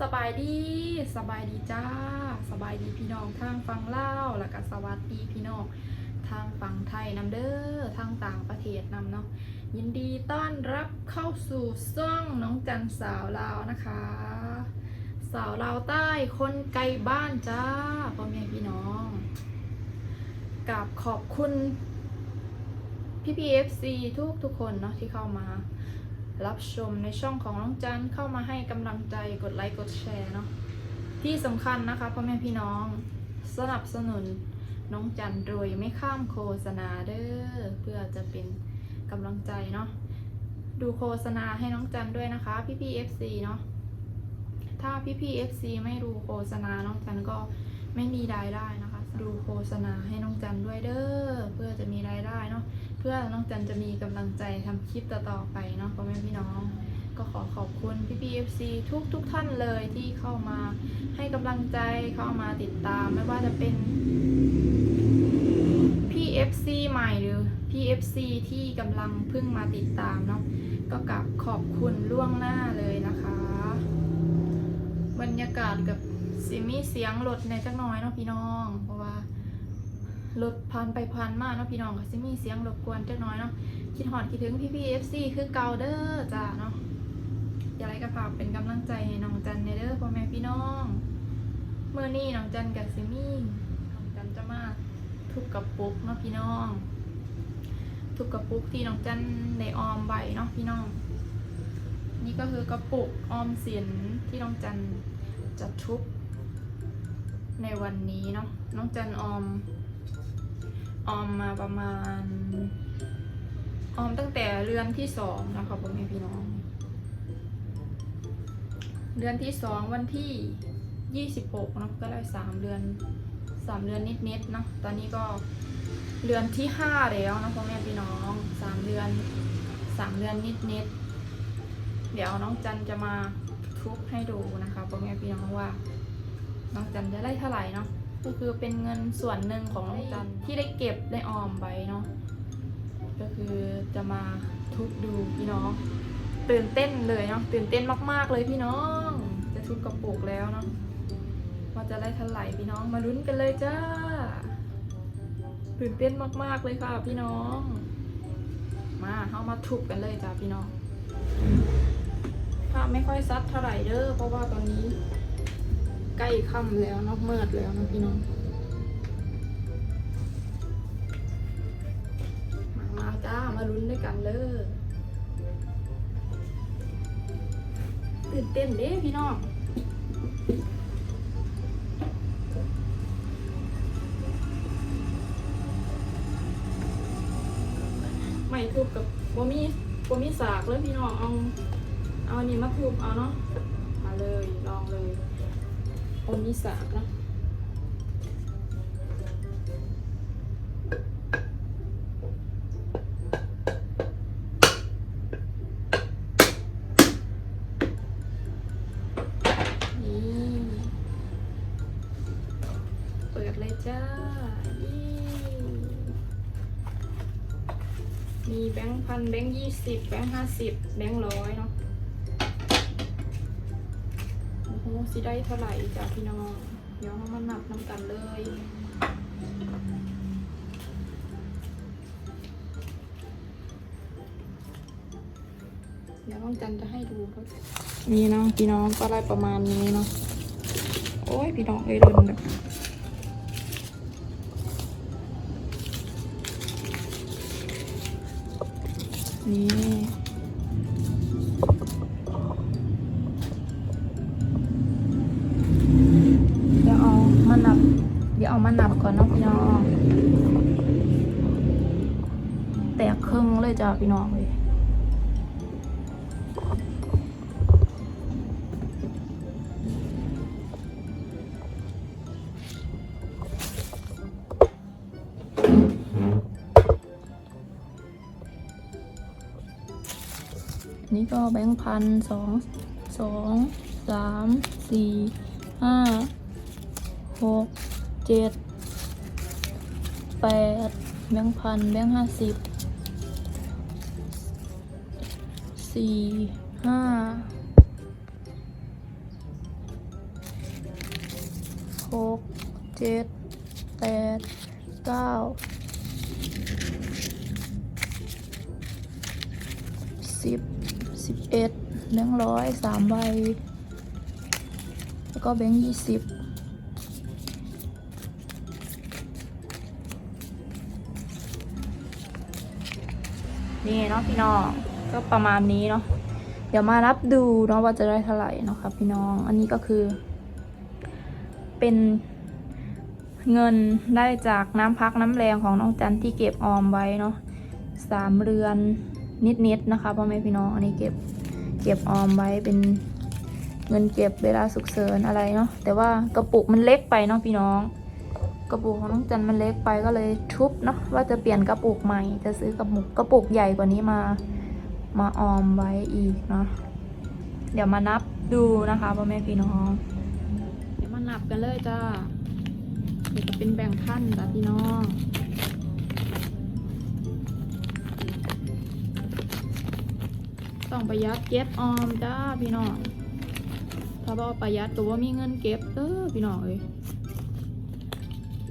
สบายดีสบายดีจ้า สบายดีพี่น้องทางฝั่งลาแล้วก็สวัสดีพี่น้องทางฝั่งไทยนำเด้อทางต่างประเทศนำเนาะยินดีต้อนรับเข้าสู่ซ่องน้องจันสาวลาวนะคะ สาวลาวใต้คนไกลบ้านจ้าพ่อแม่พี่น้องกับขอบคุณพี่พีเอฟซีทุกทุกคนเนาะที่เข้ามา รับชมในช่องของน้องจันเข้ามาให้กำลังใจกดไลค์กดแชร์เนาะที่สำคัญนะคะพ่อแม่พี่น้องสนับสนุนน้องจันโดยไม่ข้ามโฆษณาเด้อเพื่อจะเป็นกำลังใจเนาะดูโฆษณาให้น้องจันด้วยนะคะ พี่พี่ FC เนาะถ้าพี่พี่ FC ไม่ดูโฆษณาน้องจันก็ไม่มีรายได้นะคะ ดูโฆษณาให้น้องจันด้วยเด้อเพื่อจะมีรายได้เนาะ พื่อน้องจันจะมีกำลังใจทำคลิปต่อๆไปเนาะพ่อแม่พี่น้อง ก็ขอขอบคุณพี่พีเอฟซีทุกทุกๆท่านเลยที่เข้ามาให้กำลังใจเข้ามาติดตาม ไม่ว่าจะเป็นพี่เอฟซีใหม่หรือพี่เอฟซีที่กำลังเพิ่งมาติดตามเนาะก็กลับขอบคุณล่วงหน้าเลยนะคะ บรรยากาศกับซิมีเสียงรถในจักหน้อยเนาะพี่น้อง ราะว่ารถผ่านไปผ่านมาเนาะพี่น้องก็สิมีเสียงรบกวนจักน้อยเนาะคิดหอดคิดถึงพี่พีเอฟซีคือเกาเด้อจ้าเนาะอย่าไรก็ฝากเป็นกำลังใจให้น้องจันในเด้อพ่อแม่พี่น้องเมื่อนี้น้องจันกับซิมี่น้องจันจะมาทุบกระปุกเนาะพี่น้องทุบกระปุกที่น้องจันได้ออมใบเนาะพี่น้อง นี่ก็คือกระปุกออมสินที่น้องจันจะทุบในวันนี้เนาะน้องจันออม ออมมาประมาณ ออมตั้งแต่เรือนที่สองนะคะพ่อแม่พี่น้อง เดือนที่สองวันที่ยี่สิบหกนะก็ได้สามเดือนสามเดือนนิดๆเนาะตอนนี้ก็เดือนที่ห้าแล้วนะพ่อแม่พี่น้องสามเดือนสามเดือนนิดๆเดี๋ยวน้องจันจะมาทุบให้ดูนะคะพ่อแม่พี่น้องว่า น้องจันจะได้เท่าไหร่เนาะ ก็คือเป็นเงินส่วนหนึ่งของน้องจันที่ได้เก็บได้ออมไว้เนาะก็คือจะมาทุบดูพี่น้อง ตื่นเต้นเลยเนาะตื่นเต้นมาก ๆ เลยพี่น้อง จะทุบกระปุกแล้วเนาะว่าจะได้เท่าไหร่พี่น้องมาลุ้นกันเลยจ้า ตื่นเต้นมาก ๆ เลยค่ะพี่น้อง มาเข้ามาทุบกันเลยจ้าพี่น้องภาพไม่ค่อยซัดเท่าไหร่เด้อเพราะว่าตอนนี้ ใกล้ค่ำแล้วเนาะมืดแล้วนะพี่น้องมามาจ้ามาลุ้นด้วยกันเลยตื่นเต้นเด้พี่น้องไม่ทุบกับบ่มีบ่มีสากเลยพี่น้องเอา เอาอันนี้มาทุบเอาเนาะมาเลยลองเลย โอมิสากนะนี่เปิดเลยจ้ายี่มีแบงค์พันแบงค์ยี่สิบแบงค์ห้าสิบแบงค์ร้อยเนาะ สิได้เท่าไหร่จ้าพี่น้องเดี๋ยวเรามานับน้ำกันเลยเดี๋ยวน้องจันจะให้ดูด้วยนี่เนาะพี่น้องก็ได้ประมาณนี้เนาะโอ้ยพี่น้องเอ้ยโดนแบบนี่ จ้าพี่น้องเลยนี่ก็แบงค์พันสองสองสามสี่ห้าหกเจ็ดแปดแบงค์พันแบงค์ห้าสิบ สี่ห้าหกเจ็ดแปดเก้าสิบสิบเอ็ดแบงค์ร้อยสามใบ แล้วก็แบงค์ยี่สิบนี่เนาะพี่น้อง ก็ประมาณนี้เนาะเดี๋ยวมารับดูเนาะว่าจะได้เท่าไหร่เนาะครับพี่น้องอันนี้ก็คือ เป็นเงินได้จากน้ำพักน้ำแรงของน้องจันที่เก็บออมไว้เนาะสามเรือนนิดๆนะคะพ่อแม่พี่น้องอันนี้เก็บเก็บออมไว้เป็นเงินเก็บเวลาสุกเสริญอะไรเนาะแต่ว่ากระปุกมันเล็กไปเนาะพี่น้อง กระปุกของน้องจันมันเล็กไปก็เลยทุบเนาะว่าจะเปลี่ยนกระปุกใหม่ จะซื้อกระปุกกระปุกใหญ่กว่านี้มา มาออมไว้อีกเนาะเดี๋ยวมานับดูนะคะพ่อแม่พี่น้อง เดี๋ยวมานับกันเลยจ้าเดี๋ยวจะเป็นแบ่งค์พันจ้ะพี่น้องต้องประหยัดเก็บออมจ้าพี่น้อง ถ้าบ่ประหยัดตัวามีเงินเก็บเด้อพี่น้องเอ้ย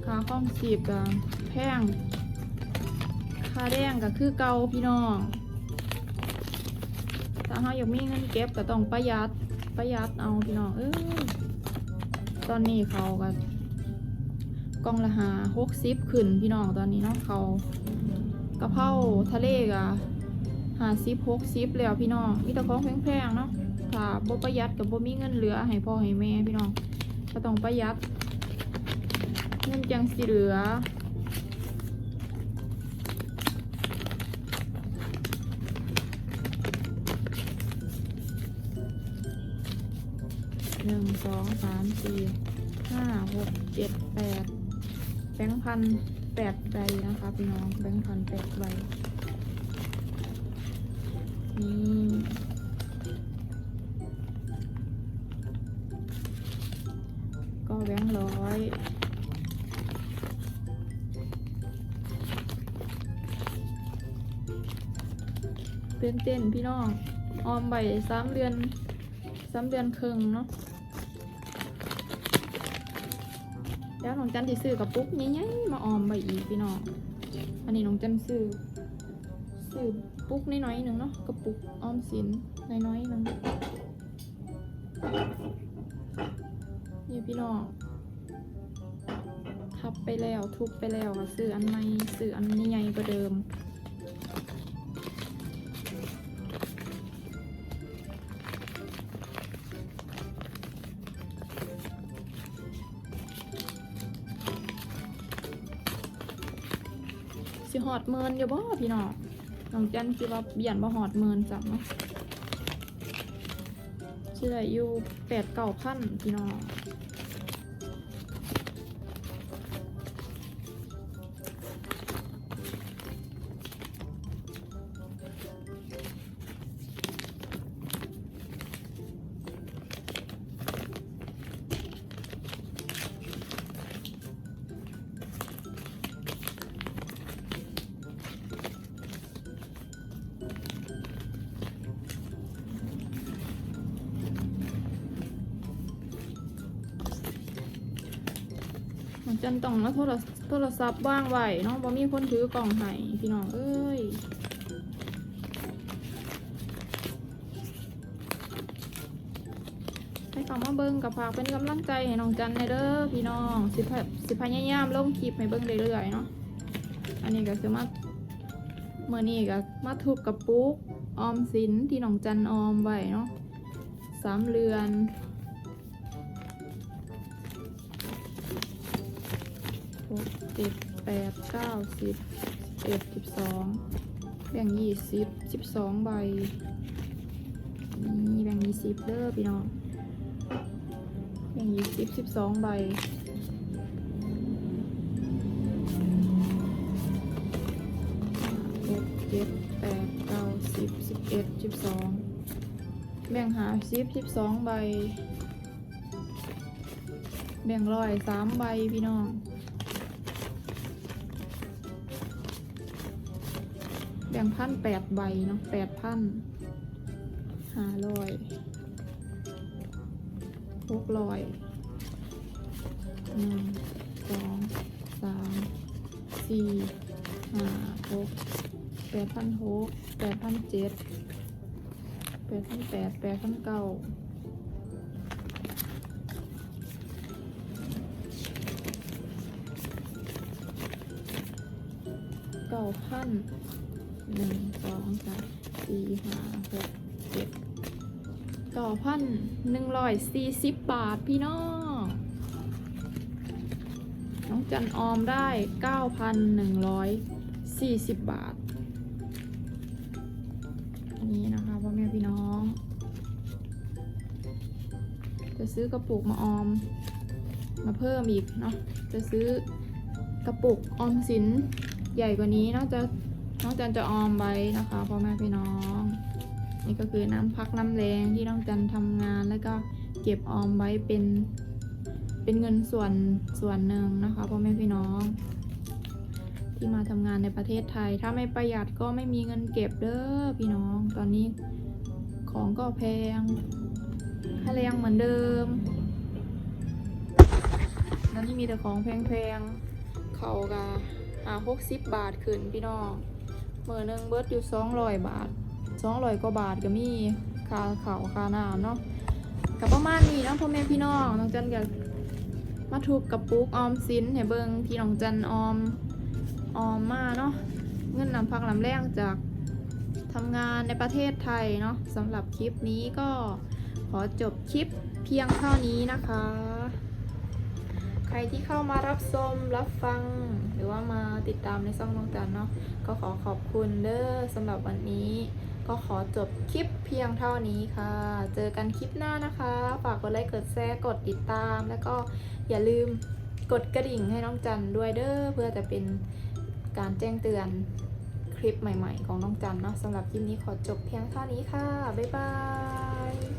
ค่าข้องสีบกับแพงค่าแดงก็คือเกาพี่น้องาเราอยากมีเงินเก็บก็ต้องประหยัดประหยัดเอาพี่น้องเอ้ยตอนนี้เขาก็กล่องละหาหกสิบขึ้นพี่น้องตอนนี้เนาะเขากระเพราทะเลก็หาสิบหกสิบแล้วพี่น้องมีแต่ของแพงๆเนาะถ้าบ่ประหยัดกับบ่มีเงินเหลือให้พ่อให้แม่พี่น้องก็ต้องประหยัดเงินจังสิเหลือ หนึ่งสองสามสี่ห้าหกเจ็ดแปดแบงค์พันแปดใบนะคะพี่น้องแบงค์พันแปดใบนี่ก็แบงค์ร้อยเต้นเต้นพี่น้องออมใบสามเดือนสามเดือนครึ่งเนาะ แล้วน้องจันที่ซื้อกระปุกใหญ่ๆมาออมใบอีกพี่น้อง อันนี้น้องจันซื้อซื้อปุ๊กน้อยๆหนึ่งเนาะกระปุกออมสินน้อยๆหนึ่งนี่พี่น้องทับไปแล้วทุบไปแล้วค่ะซื้ออันใหม่ซื้ออันใหญ่กว่าเดิม สิหอดเมินอยู่บ่พี่น้องน้องจันสิว่าเบียนบ่หอดเมินจังเนาะเชื่ออยู่แปดเก้าพันพี่น้อง น้องจันต้องมาโทรโทรศัพท์ว่างไว้เนาะบ่มีคนถือกล่องให้พี่น้องเอ้ยให้เขามาเบิ่งกับฝากเป็นกำลังใจให้น้องจันในเด้อพี่น้องสิพสิพยายามลงคลิปให้เบิ่งเรื่อยๆเนาะอันนี้ก็คือมาเมื่อนี้ก็มาทุบกระปุกออมสินที่น้องจันออมไว้เนาะสามเรือน หกเจ็ดแปดเก้าสิบสิบเอ็ดสิบสองแบ่งยี่สิบสิบสองใบนี่แบ่งยี่สิบเด้อพี่น้องแบ่งยี่สิบสิบสองใบหกเจ็ดแปดเก้าสิบสิบเอ็ดสิบสองแบ่งหาสิบสิบสองใบ แบ่งร้อยสามใบพี่น้อง บ่งพันแปดใบเนาะแปดพันห้าร้อยหกร้อยหนึ่งสี่ห้าหกแปดพันหกแปดพันเจ็ดแปดพันแปดแปดพันเก้าเก้าพัน หนึ่งสองสามสี่ห้าหกเจ็ดเก้าพันหนึ่งร้อยสี่สิบบาทพี่น้อง น้องจันออมได้9,140บาท อันนี้นะคะพ่อแม่พี่น้อง จะซื้อกระปุกมาออม มาเพิ่มอีกเนาะ จะซื้อกระปุกออมสินใหญ่กว่านี้เนอกจะ น้องจันจะออมไว้นะคะพ่อแม่พี่น้อง นี่ก็คือน้ำพักน้ำแรงที่น้องจันทำงานแล้วก็เก็บออมไว้เป็น เป็นเงินส่วนส่วนหนึ่งนะคะพ่อแม่พี่น้อง ที่มาทำงานในประเทศไทย ถ้าไม่ประหยัดก็ไม่มีเงินเก็บเด้อพี่น้อง ตอนนี้ของก็แพงค่าแรงเหมือนเดิมแล้วนี่มีแต่ของแพงๆเขากะหาหกสิบบาทขึ้นพี่น้อง มื่อหนึ่งเบิดอยู่สองร้อยบาทสองร้อยกว่าบาทก็มีค่าเขาวค่าน้ำเนาะกับประมาณนี้เนาะพ่อแม่พี่น้องน้องจันกับมาทุบกระปุกออมสินให้เบิงที่น้องจันออมออมมาเนาะเงินนำพักลำแรงจากทำงานในประเทศไทยเนาะสำหรับคลิปนี้ก็ขอจบคลิปเพียงเท่านี้นะคะ ใครที่เข้ามารับชมรับฟัง รือว่ามาติดตามในช่องน้องจันเนาะก็ขอขอบคุณเด้อสำหรับวันนี้ ก็ขอจบคลิปเพียงเท่านี้ค่ะ เจอกันคลิปหน้านะคะ ฝากกดไลค์กดแชร์กดติดตาม แล้วก็อย่าลืมกดกระดิ่งให้น้องจันด้วยเด้อเพื่อจะเป็นการแจ้งเตือนคลิปใหม่ ๆ ของน้องจันเนาะสำหรับคลิปนี้ขอจบเพียงเท่านี้ค่ะ บ๊ายบาย